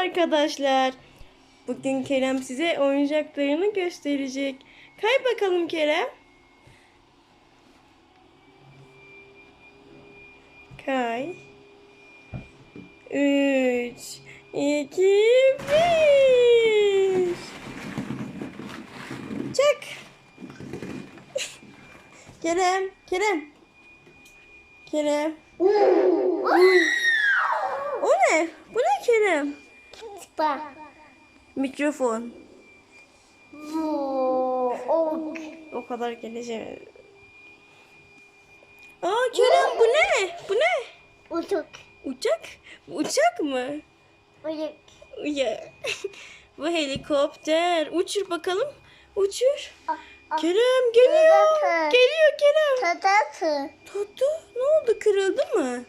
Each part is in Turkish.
arkadaşlar. Bugün Kerem size oyuncaklarını gösterecek. Kay bakalım Kerem. Kay. Üç, iki, bir. Çek. Kerem, Kerem. Kerem. O ne? Bu ne Kerem? Bak. Mikrofon. Bu. Ok. O kadar geleceğim. Aa Kerem bu ne? Bu ne? Uçak? Bu Uçak mı? Uçuk. Ya. bu helikopter. Uçur bakalım. Uçur. Ah, ah. Kerem geliyor. Geliyor Kerem. Tatası. Tuttu. Ne oldu? Kırıldı mı?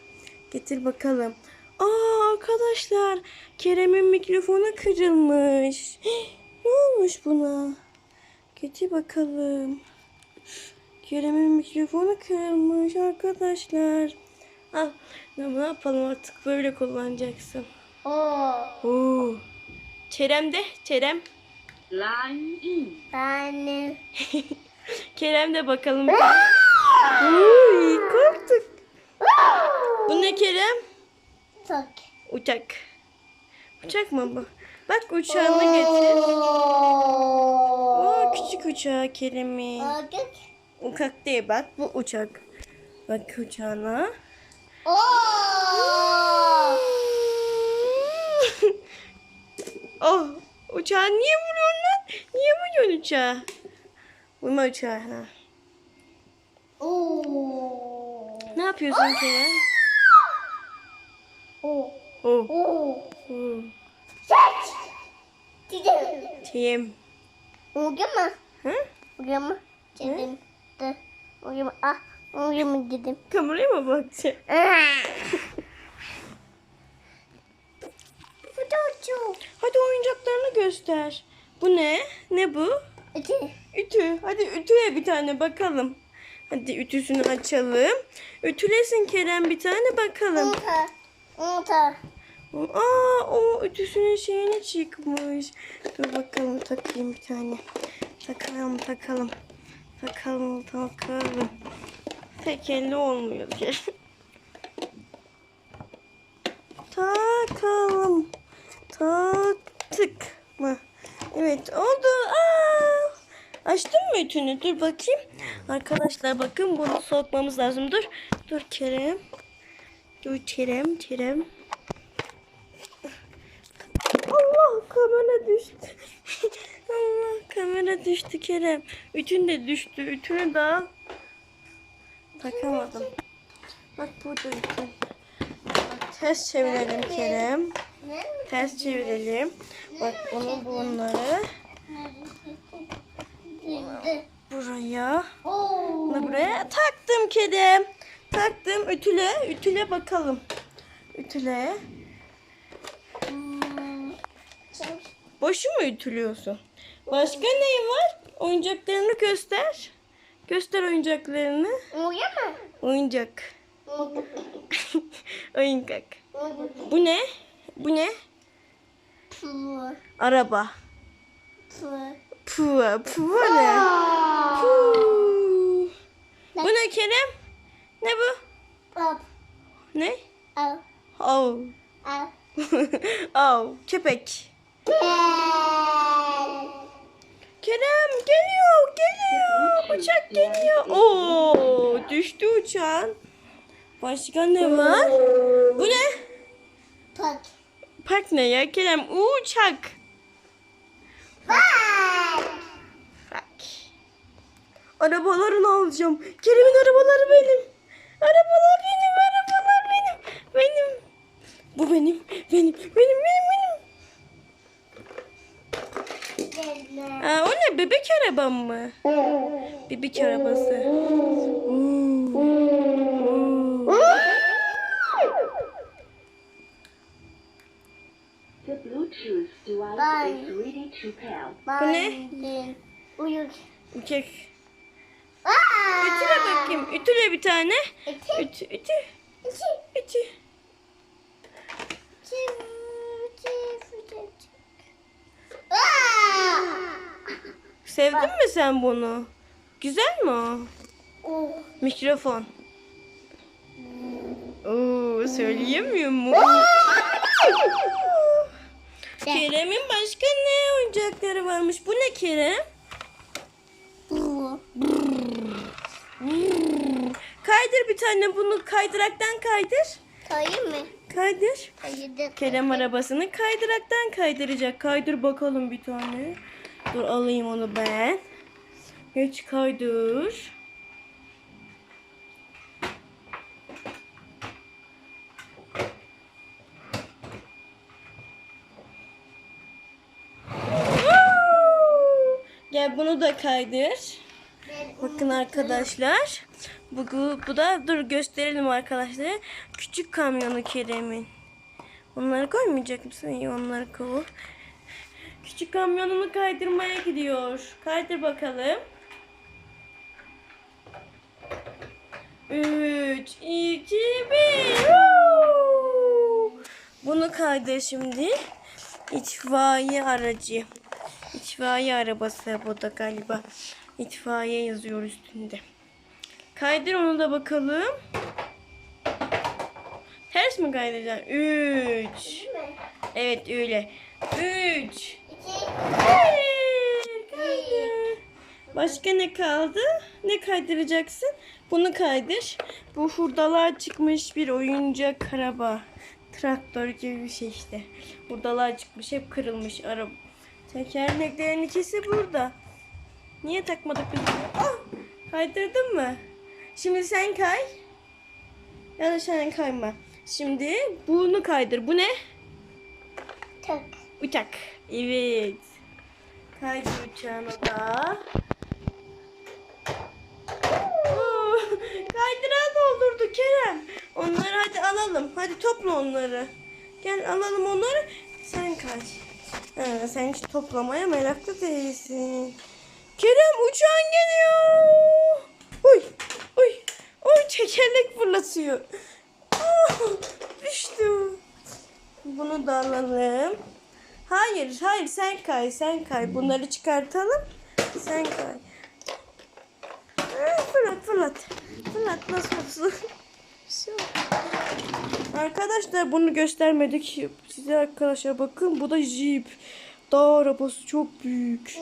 Getir bakalım. Aa arkadaşlar. Kerem'in mikrofonu kırılmış. Ne olmuş buna? Getir bakalım. Kerem'in mikrofonu kırılmış arkadaşlar. Al. Ne yapalım artık böyle kullanacaksın. Oo. Oo. Kerem de. Kerem. Line in. Ben. Kerem de bakalım. Uy, korktuk. Bu ne Kerem? Çok. Uçak. Uçak mı bu? Bak uçağını getir. Oo. Aa, küçük uçağı Kerem'in. Uçuk. Uçak değil bak bu uçak. Bak uçağına. Oh uçağı niye vuruyorsun lan? Niye vuruyorsun uçağı? Vurma uçağına. Oo. Ne yapıyorsun Kerem? Oh. Oo. oh. Seç. Gidelim. Şeyim. Uyuma. Hı? Uyuma. Gidelim. De. Uyuma. Ah. Uyuma gidelim. Kameraya mı bakacaksın? Hadi oyuncaklarını göster. Bu ne? Ne bu? İki. Ütü. Hadi ütüle bir tane bakalım. Hadi ütüsünü açalım. Ütülesin Kerem bir tane bakalım. Umta. Umta. Aa o ütüsünün şeyine çıkmış. Dur bakalım takayım bir tane. Takalım takalım. Takalım takalım. Tek olmuyor ki. takalım. Taktık mı? Evet oldu. Aa, açtın mı ütünü? Dur bakayım. Arkadaşlar bakın bunu sokmamız lazım. Dur. Dur Kerem. Dur Kerem. Kerem. Allah kamera düştü. Allah kamera düştü Kerem. Ütün de düştü. Ütünü al. Takamadım. Bak burada ütün. Ters çevirelim Kerem. Ters çevirelim. Bak bunu bunları buraya. Bunu buraya taktım Kerem. Taktım. Ütüle. Ütüle bakalım. Ütüle. Boşu mu ütülüyorsun? Başka neyin var? Oyuncaklarını göster. Göster oyuncaklarını. Oyuncak. Oyuncak. Bu ne? Bu ne? Araba. Pu. Puva. Puva ne? Puh. Bu ne Kerem? Ne bu? Pop. Ne? Al. Oh. Al. oh. Köpek. Kerem geliyor. Geliyor. Uçak geliyor. Oo, düştü uçağın. Başka ne var? Bu ne? Pop. Park ne ya Kerem? Uçak. Bak. Bak. Arabalarını alacağım. Kerem'in arabaları benim. Arabalar benim, arabalar benim. Benim. Bu benim, benim, benim, benim, benim. Aa, o ne? Bebek arabam mı? Bebek arabası. Bu ne? Uçak. Aa! Ütüle bakayım. Ütüle bir tane. Ütü. Ütü. Ütü. Ütü. Ütü. Sevdin Bak. mi sen bunu? Güzel mi o? Oh. Mikrofon. Oo, söyleyemiyor mu? Kerem'in başka ne oyuncakları varmış? Bu ne Kerem? Kaydır bir tane bunu kaydıraktan kaydır. Kayı mı? Kaydır. Kayıdı. Kerem arabasını kaydıraktan kaydıracak. Kaydır bakalım bir tane. Dur alayım onu ben. Geç kaydır. Gel bunu da kaydır. Bakın arkadaşlar. Bu, bu, da dur gösterelim arkadaşlar. Küçük kamyonu Kerem'in. Onları koymayacak mısın? İyi onları koy. Küçük kamyonunu kaydırmaya gidiyor. Kaydır bakalım. 3, 2, 1. Bunu kaydır şimdi. İtfaiye aracı. İtfaiye arabası bu da galiba. İtfaiye yazıyor üstünde. Kaydır onu da bakalım. Ters mi kaydıracaksın? 3. Evet öyle. 3. İki. Hayır. Kaydır. Başka ne kaldı? Ne kaydıracaksın? Bunu kaydır. Bu hurdalar çıkmış bir oyuncak araba. Traktör gibi bir şey işte. Hurdalar çıkmış hep kırılmış araba. Tekerleklerin ikisi burada. Niye takmadık biz? Ah! Kaydırdın mı? Şimdi sen kay. Ya da sen kayma. Şimdi bunu kaydır. Bu ne? Tak. Uçak. Evet. Kaydır uçağını da. Kaydırağı doldurdu Kerem. Onları hadi alalım. Hadi topla onları. Gel alalım onları. Sen kay. Ha, sen hiç toplamaya meraklı değilsin. Kerem uçağın geliyor. Uy, uy, uy tekerlek fırlatıyor. Ah, düştü. Bunu da alalım. Hayır, hayır sen kay, sen kay. Bunları çıkartalım. Sen kay. Ah, Fırlat, fırlat. Fırlat nasıl olsun? Arkadaşlar bunu göstermedik. Size arkadaşlar bakın bu da Jeep. Dağ arabası çok büyük.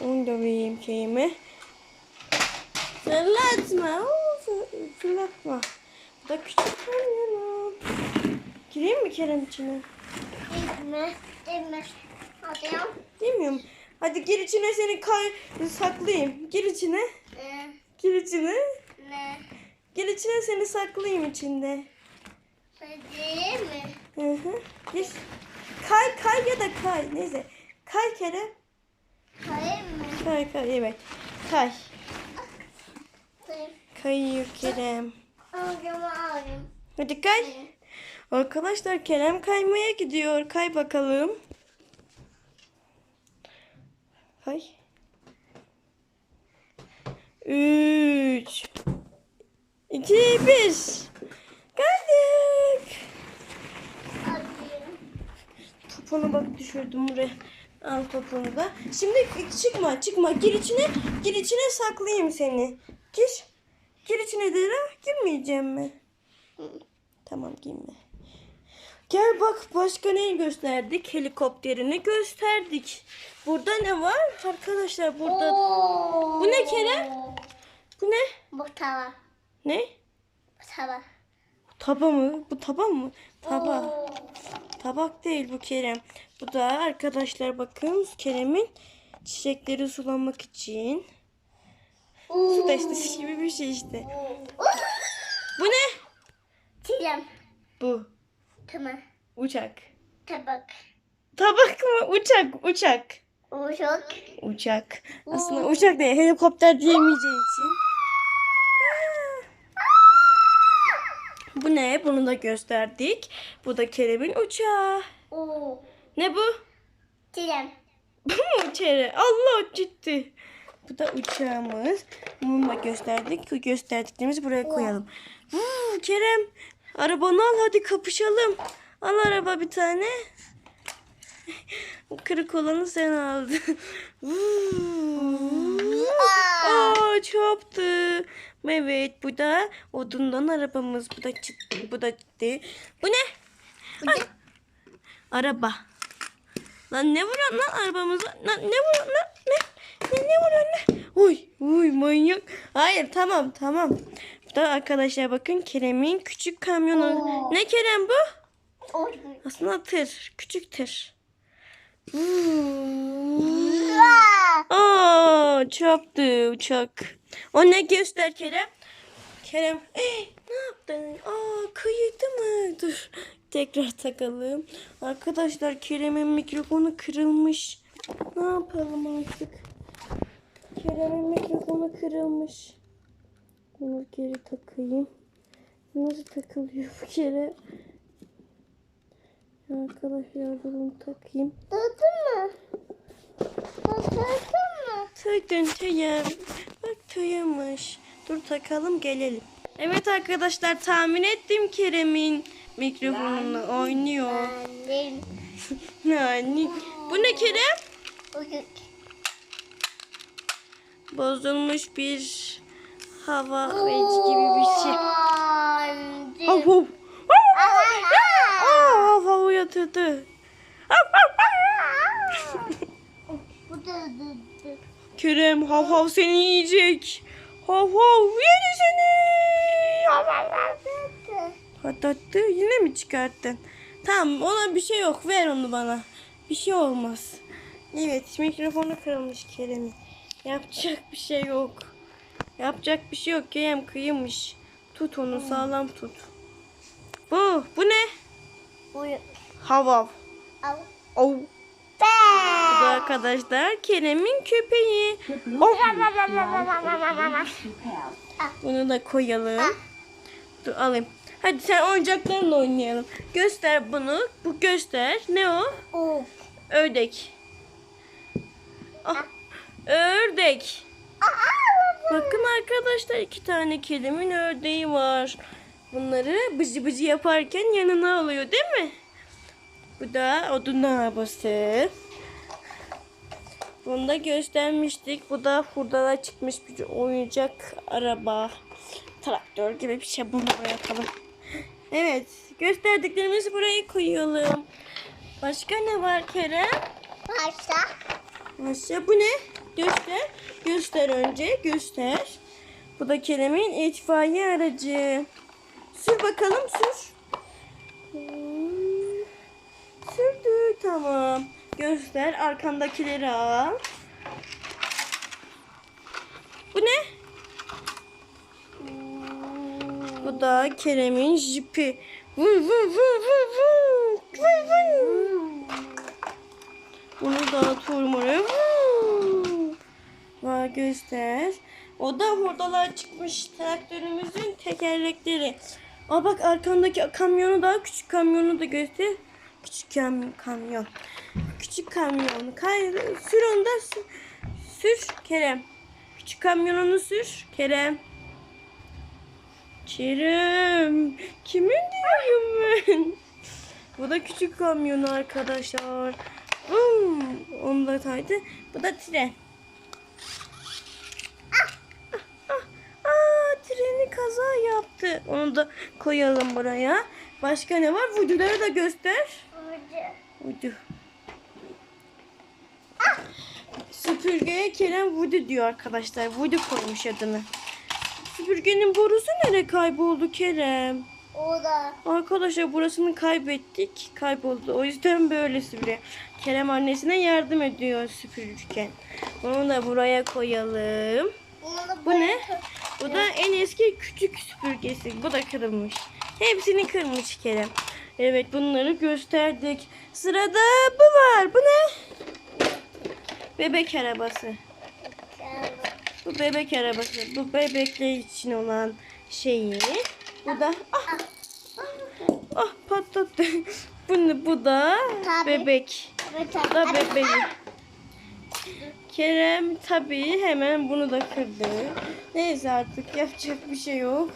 Onu da vereyim şeyime. Fırlatma. Fırlatma. Bu da küçük kamyonum. Gireyim mi Kerem içine? Gitme. Gitme. Hadi ya. Demiyorum. Hadi gir içine seni kay saklayayım. Gir içine. Ee, Gir içine. ne? Gir içine seni saklayayım içinde. Hadi mi? Hı hı. Gir. Kay kay ya da kay. Neyse. Kay Kerem. Kayı mı? Kay kay evet. Kay. Kayı. Kayıyor Kerem. Ağzımı. Hadi kay. Arkadaşlar Kerem kaymaya gidiyor. Kay bakalım. Kay. Üç. iki, bir. Kaydık. Topunu bak düşürdüm buraya. Al topunu da. Şimdi çıkma çıkma. Gir içine. Gir içine saklayayım seni. Gir. Gir içine Dera. Girmeyeceğim mi? Tamam girme. Gel bak başka neyi gösterdik? Helikopterini gösterdik. Burada ne var? Arkadaşlar burada. Oo. Bu ne Kerem? Bu ne? Bu tava. Ne? Bu tava. Taba mı? Bu taba mı? Taba. Oo. Tabak değil bu Kerem. Bu da arkadaşlar bakın Kerem'in çiçekleri sulamak için. Su destesi gibi bir şey işte. Bu ne? Çilem. Bu. Tamam. Uçak. Tabak. Tabak mı? Uçak. Uçak. Uşak. Uçak. Aslında uçak değil. Helikopter diyemeyeceğin için. Bu ne? Bunu da gösterdik. Bu da Kerem'in uçağı. Oo. Ne bu? Çilem. Bu mu uçağı? Allah ciddi. Bu da uçağımız. Bunu da gösterdik. Gösterdiklerimizi buraya koyalım. Vuu, Kerem arabanı al hadi kapışalım. Al araba bir tane. O kırık olanı sen aldın. Aa. Aa çarptı. Evet bu da odundan arabamız. Bu da çıktı. Bu da gitti. Bu ne? Ay. Araba. Lan ne vuruyorsun lan arabamıza? Lan ne vuruyorsun lan? Ne? Ne, ne vuruyorsun lan? Uy, uy manyak. Hayır tamam tamam. Bu da arkadaşlar bakın Kerem'in küçük kamyonu. Oo. Ne Kerem bu? Oy. Aslında tır. Küçük tır. Aa. Aa, çarptı uçak. O ne göster Kerem? Kerem "Eh, ne yaptın? Aa kayıdı mı? Dur tekrar takalım. Arkadaşlar Kerem'in mikrofonu kırılmış. Ne yapalım artık? Kerem'in mikrofonu kırılmış. Bunu geri takayım. Nasıl takılıyor bu kere? Arkadaşlar bunu takayım. Tuttun mu? Tuttun mu? Takın tüyem. Bak tüyemiş. Dur takalım gelelim. Evet arkadaşlar tahmin ettim Kerem'in mikrofonunu oynuyor. Annem. Yani bu ne Kerem? Bozulmuş bir hava veci gibi bir şey. Hav hav. Hav hav yatırdı. Hav, hav, hav. Bu. Kerem hav hav seni yiyecek. Hav hav yedi seni. Hav hav hav. Patlattı. Yine mi çıkarttın? Tamam ona bir şey yok. Ver onu bana. Bir şey olmaz. Evet mikrofonu kırılmış Kerem'in. Yapacak bir şey yok. Yapacak bir şey yok. Kerem kıymış. Tut onu sağlam tut. Bu. Bu ne? Uyuk. Havav. Al. Oh. Bu da arkadaşlar Kerem'in köpeği. Pair. Bunu da koyalım. Dur alayım. Hadi sen oyuncaklarınla oynayalım. Göster bunu. Bu göster. Ne o? Uyuk. Ördek. Ah, ördek. Bakın arkadaşlar iki tane kedimin ördeği var. Bunları bıcı bıcı yaparken yanına alıyor değil mi? Bu da odun arabası. Bunu da göstermiştik. Bu da hurdala çıkmış bir oyuncak araba. Traktör gibi bir şey. Bunu bırakalım. Evet. Gösterdiklerimizi buraya koyalım. Başka ne var Kerem? Başla. Asya bu ne? Göster. Göster önce. Göster. Bu da Kerem'in itfaiye aracı. Sür bakalım sür. Sürdü tamam. Göster arkandakileri al. Bu ne? Bu da Kerem'in jipi. Bunu da turmaya var göster. O da hurdalar çıkmış traktörümüzün tekerlekleri. Aa bak arkandaki kamyonu da küçük kamyonu da göster. Küçük kam kamyon. Küçük kamyon. Kay sür onu da sür. Sür Kerem. Küçük kamyonunu sür Kerem. Kerem. Kimin diyorum ben? Bu da küçük kamyonu arkadaşlar. Hmm, onu da taydı. Bu da tren. Ah, ah, ah, treni kaza yaptı. Onu da koyalım buraya. Başka ne var? Vuduları da göster. Vudu. Süpürgeye Kerem Vudu diyor arkadaşlar. Vudu koymuş adını. Süpürgenin borusu nereye kayboldu Kerem? O da. Arkadaşlar burasını kaybettik. Kayboldu. O yüzden böyle süpürüyor. Kerem annesine yardım ediyor süpürürken. Onu da buraya koyalım. Bunu da Bu ne? Bu da en eski küçük süpürgesi. Bu da kırılmış. Hepsini kırmış Kerem. Evet bunları gösterdik. Sırada bu var. Bu ne? Bebek arabası. Bu bebek arabası. Bu bebekler için olan şeyi. Bu da ah, ah patlattı. Bu, bu da Tabii. bebek. Bu da bebeği. Kerem tabii hemen bunu da kırdı. Neyse artık yapacak bir şey yok.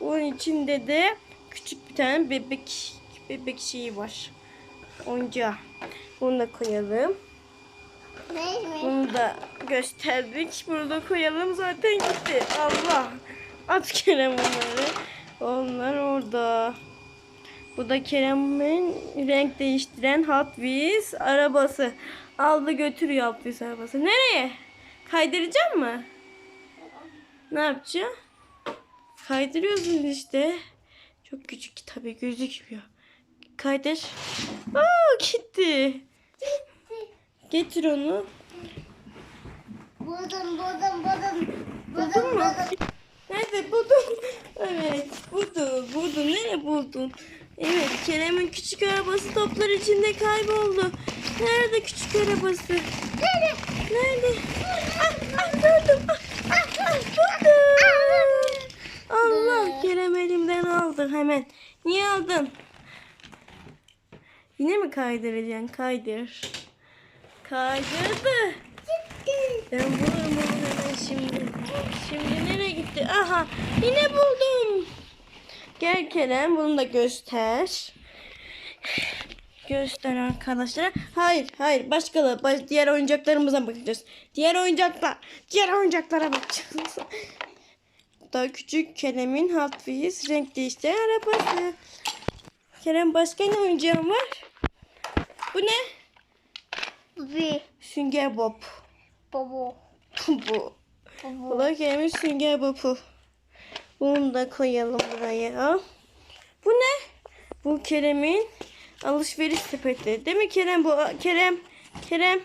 Bunun içinde de küçük bir tane bebek bebek şeyi var. oyuncağı. Bunu da koyalım. Bunu da gösterdik. Burada koyalım zaten gitti. Allah. At Kerem onları. Onlar orada. Bu da Kerem'in renk değiştiren Hot Wheels arabası. Aldı götürüyor Hot Wheels arabası. Nereye? Kaydıracak mı? Ne yapacağım? Kaydırıyorsun işte. Çok küçük tabii gözükmüyor. Kaydır. Aa gitti. Getir onu. Buldum buldum buldum. Buldun Buldum mu? buldum. Nerede buldun? Evet buldun. Buldun. Nereye buldun? Evet Kerem'in küçük arabası toplar içinde kayboldu. Nerede küçük arabası? Nerede? Nerede? Ah, ah, gördüm. Ah, ah, ah, buldum. Allah Kerem elimden aldı hemen. Niye aldın? Yine mi kaydıracaksın? Kaydır. Kaydırdı. Ben bulurum onu hemen şimdi. Şimdi nereye gitti? Aha yine buldum. Gel Kerem bunu da göster. Göster arkadaşlara. Hayır hayır başkaları baş, diğer oyuncaklarımıza bakacağız. Diğer oyuncaklar. Diğer oyuncaklara bakacağız. Daha küçük Kerem'in Hot Wheels renk değiştiren arabası. Kerem başka ne oyuncağın var? Bu ne? Bir Sünger Bob. baba. Bu. Bu da Kerem'in sünger bopu. Bunu da koyalım buraya. Bu ne? Bu Kerem'in alışveriş sepeti. Değil mi Kerem bu? Kerem. Kerem.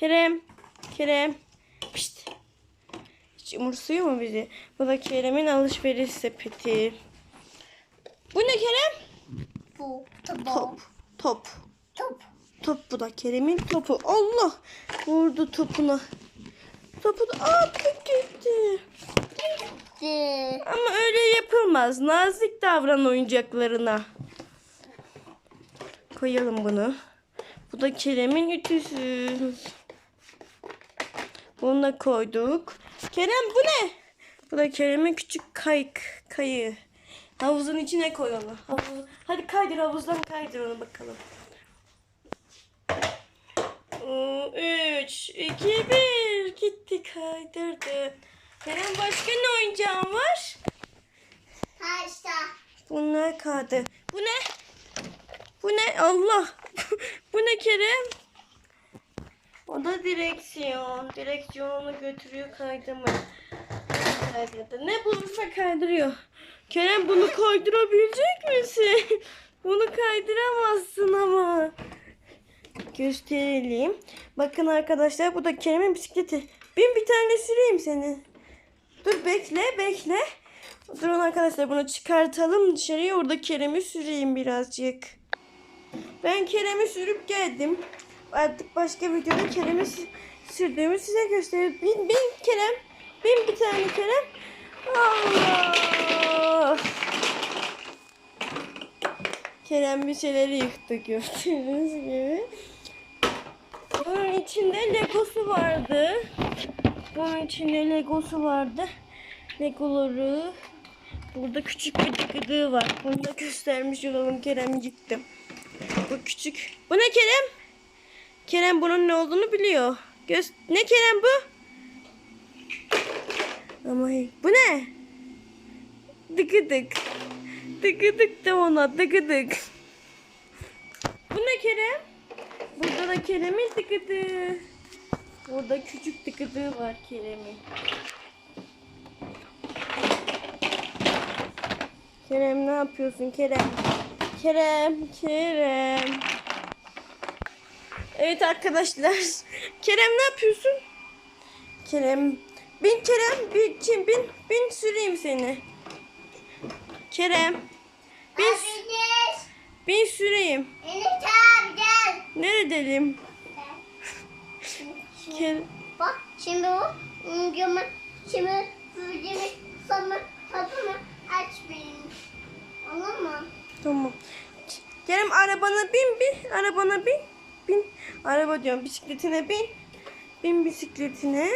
Kerem. Kerem. Pişt. Hiç umursuyor mu bizi? Bu da Kerem'in alışveriş sepeti. Bu ne Kerem? Bu Top. top. Top. Top. Top bu da Kerem'in topu. Allah! Vurdu topuna. Topu da attı gitti. De. Ama öyle yapılmaz. Nazik davran oyuncaklarına. Koyalım bunu. Bu da Kerem'in ütüsü. Bunu da koyduk. Kerem bu ne? Bu da Kerem'in küçük kayık, kayığı. Havuzun içine koy onu. Havuz- Hadi kaydır havuzdan kaydır onu bakalım. 3, 2, 1. Gitti kaydırdı. Kerem başka ne oyuncağın var? Haşta. Bunlar kaldı. Bu ne? Bu ne? Allah. Bu ne Kerem? O da direksiyon. Direksiyonu götürüyor kaydırmaya. Kaydırdı. Ne bulursa kaydırıyor. Kerem bunu kaydırabilecek misin? Bunu kaydıramazsın ama. Gösterelim. Bakın arkadaşlar bu da Kerem'in bisikleti. Bin bir tane süreyim seni. Dur bekle bekle. Durun arkadaşlar bunu çıkartalım dışarıya. Orada Kerem'i süreyim birazcık. Ben Kerem'i sürüp geldim. Artık başka videoda Kerem'i sü- sürdüğümü size göstereyim. Bin, bin Kerem. Bin bir tane Kerem. Allah. Kerem bir şeyleri yıktı gördüğünüz gibi. Bunun içinde legosu vardı. Bunun içinde legosu vardı. Legoları. Burada küçük bir tıkıdığı var. Bunu da göstermiş olalım. Kerem gitti. Bu küçük. Bu ne Kerem? Kerem bunun ne olduğunu biliyor. Göz ne Kerem bu? Ama bu ne? Dıkıdık. Dıkıdık de ona dıkıdık. Bu ne Kerem? Burada da Kerem'in tıkıdığı. Burada küçük tıkıdığı var Kerem'in. Kerem ne yapıyorsun Kerem? Kerem, Kerem. Evet arkadaşlar. Kerem ne yapıyorsun? Kerem. Bin Kerem, bin, bin, bin süreyim seni. Kerem. Bin, Abiniz. bin süreyim. Enes abi gel. Neredelim? Kerem. Bak şimdi o ıngımı şimdi sürücümü sana kapımı aç benim. Olur mu? Tamam. Kerem arabana bin bin. Arabana bin. Bin. Araba diyorum bisikletine bin. Bin bisikletine.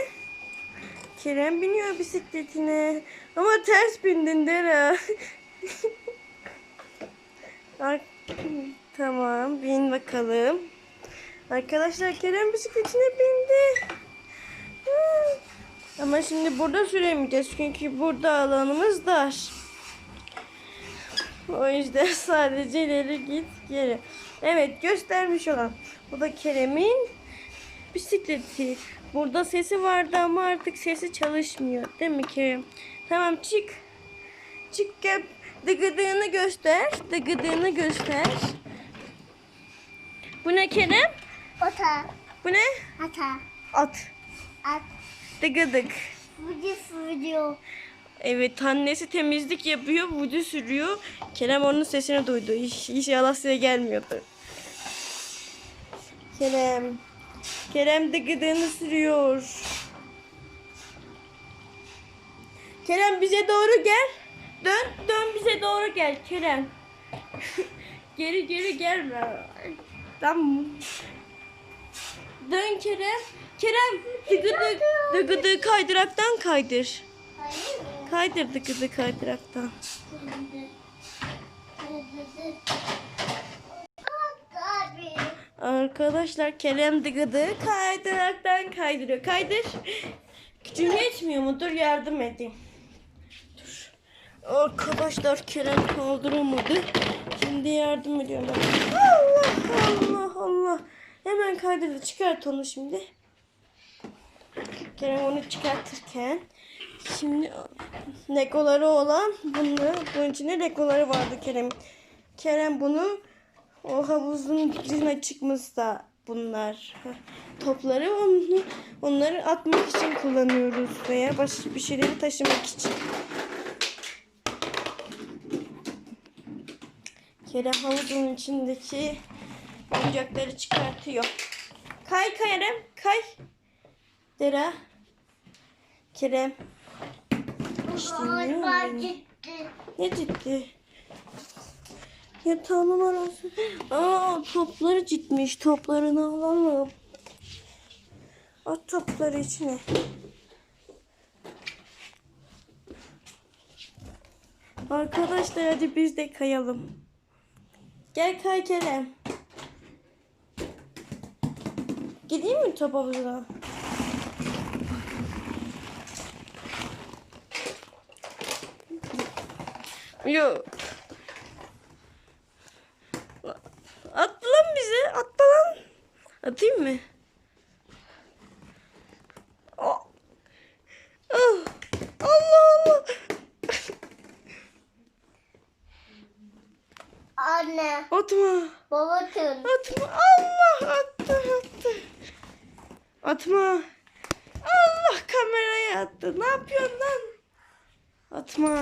Kerem biniyor bisikletine. Ama ters bindin Dera. Ar- Tamam bin bakalım. Arkadaşlar Kerem bisikletine bindi. Ama şimdi burada süremeyeceğiz çünkü burada alanımız dar. O yüzden sadece ileri git geri. Evet göstermiş olan. Bu da Kerem'in bisikleti. Burada sesi vardı ama artık sesi çalışmıyor. Değil mi Kerem? Tamam çık. Çık gel. Dıgıdığını göster. Dıgıdığını göster. Bu ne Kerem? Ota. Bu ne? Ata. At. At. Dıgıdık. Fıcı fıcı. Evet annesi temizlik yapıyor. Vudu sürüyor. Kerem onun sesini duydu. İş, inşallah size gelmiyordu. Kerem. Kerem de gıdığını sürüyor. Kerem bize doğru gel. Dön dön bize doğru gel Kerem. geri geri gelme. Tamam. Dön Kerem. Kerem dıgıdı, dıgıdı kaydıraktan kaydır. Kaydır dıgıdı kaydıraktan. Arkadaşlar Kerem dıgıdı kaydıraktan kaydırıyor. Kaydır. Gücüm yetmiyor mu? Dur yardım edeyim. Arkadaşlar Kerem kaldıramadı. Şimdi yardım ediyorum. Allah Allah Allah. Hemen kaydırdı. Çıkart onu şimdi. Kerem onu çıkartırken şimdi legoları olan bunu bunun içinde legoları vardı Kerem. Kerem bunu o havuzun dibine çıkmışsa bunlar topları onu, onları atmak için kullanıyoruz veya başka bir şeyleri taşımak için. Kerem havuzun içindeki oyuncakları çıkartıyor. Kay Kerem kay. Dera. Kerem. Gitti. Ne ciddi? Yatağımın arası. Aa topları gitmiş. Toplarını alalım. At topları içine. Arkadaşlar hadi biz de kayalım. Gel kay. Gideyim mi top havuzuna? Yok. Atla lan bize. Atla lan. Atayım mı? Oh. Oh. Allah Allah. Anne. Atma. Babacığım. Atma. Allah attı attı. Atma. Allah kameraya attı. Ne yapıyorsun lan? Atma.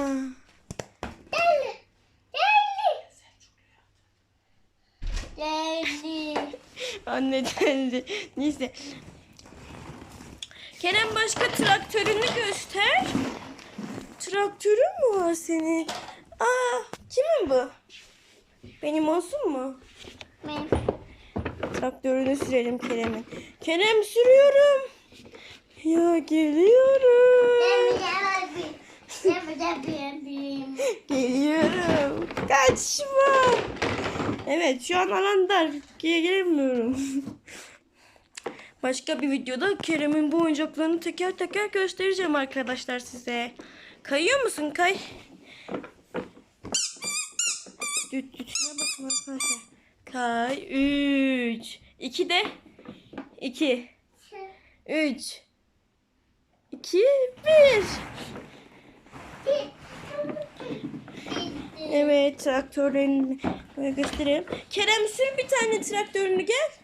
Geldi. Geldi. Geldi. Anne geldi. Neyse. Kerem başka traktörünü göster. Traktörün mü var senin? Aa, kimin bu? Benim olsun mu? Ben. Traktörünü sürelim Kerem'in. Kerem sürüyorum. Ya geliyorum. Geliyorum. Kaçma. Evet şu an alan dar. Gel- Gelemiyorum. Başka bir videoda Kerem'in bu oyuncaklarını teker teker göstereceğim arkadaşlar size. Kayıyor musun? Kay. Düt dütüne bakın arkadaşlar. Kay. 3. 2 de. 2. 3. 2. 1. Evet traktörlerini göstereyim. Kerem sür bir tane traktörünü gel.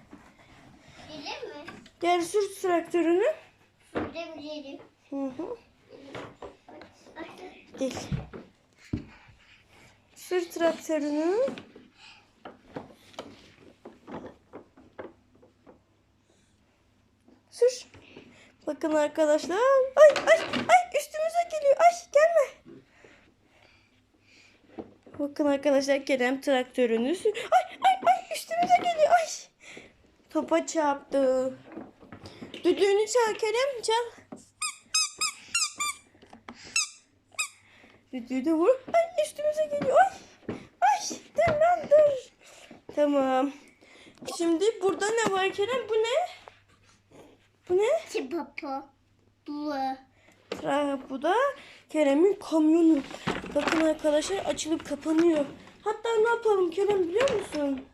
Gel sür traktörünü. Sürdüm yerim. Hı hı. Gel. Sür traktörünü. Sür. Bakın arkadaşlar. Ay ay ay üstümüze geliyor. Ay gelme. Bakın arkadaşlar Kerem traktörünü sür. Ay ay ay üstümüze geliyor. Ay. Topa çarptı. Düdüğünü çal Kerem çal. Düdüğü de vur. Ay üstümüze geliyor. Ay. Ay dur lan dur. Tamam. Şimdi burada ne var Kerem? Bu ne? Bu ne? Çipopo. Bu. Bu da Kerem'in kamyonu. Bakın arkadaşlar açılıp kapanıyor. Hatta ne yapalım Kerem biliyor musun?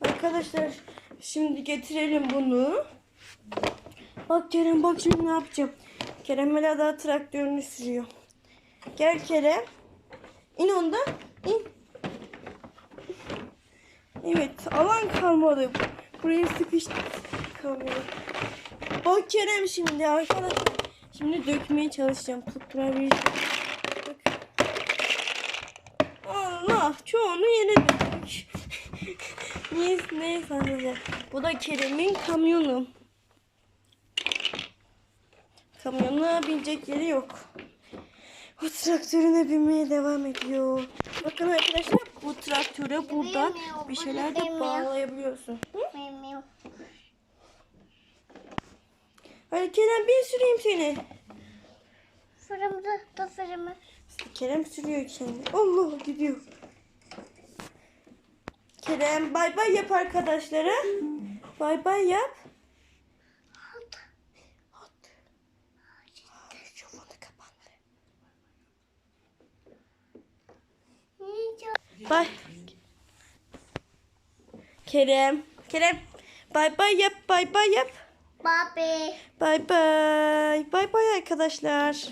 Arkadaşlar şimdi getirelim bunu. Bak Kerem bak şimdi ne yapacağım. Kerem hala daha traktörünü sürüyor. Gel Kerem. İn ondan. İn. Evet alan kalmadı. Buraya sıkıştık. Kamyon. Bak Kerem şimdi arkadaşlar. Şimdi dökmeye çalışacağım. Tutturabilirim. Allah çoğunu yere döktük. Neyse neyse. Bu da Kerem'in kamyonu. Kamyona binecek yeri yok. O traktörüne binmeye devam ediyor. Bakın arkadaşlar bu traktöre buradan bir şeyler de bağlayabiliyorsun. Hı? Hadi Kerem bir süreyim seni. Fırımda da fırımı. Kerem sürüyor kendi. Allah gidiyor. Kerem bay bay yap arkadaşlara. Bay bay yap. Hadi. Mikrofonu kapandı. Bay. Kerem. Kerem. Bay bay yap. Bay bay yap. Bobby. Bay bay. Bay bay arkadaşlar.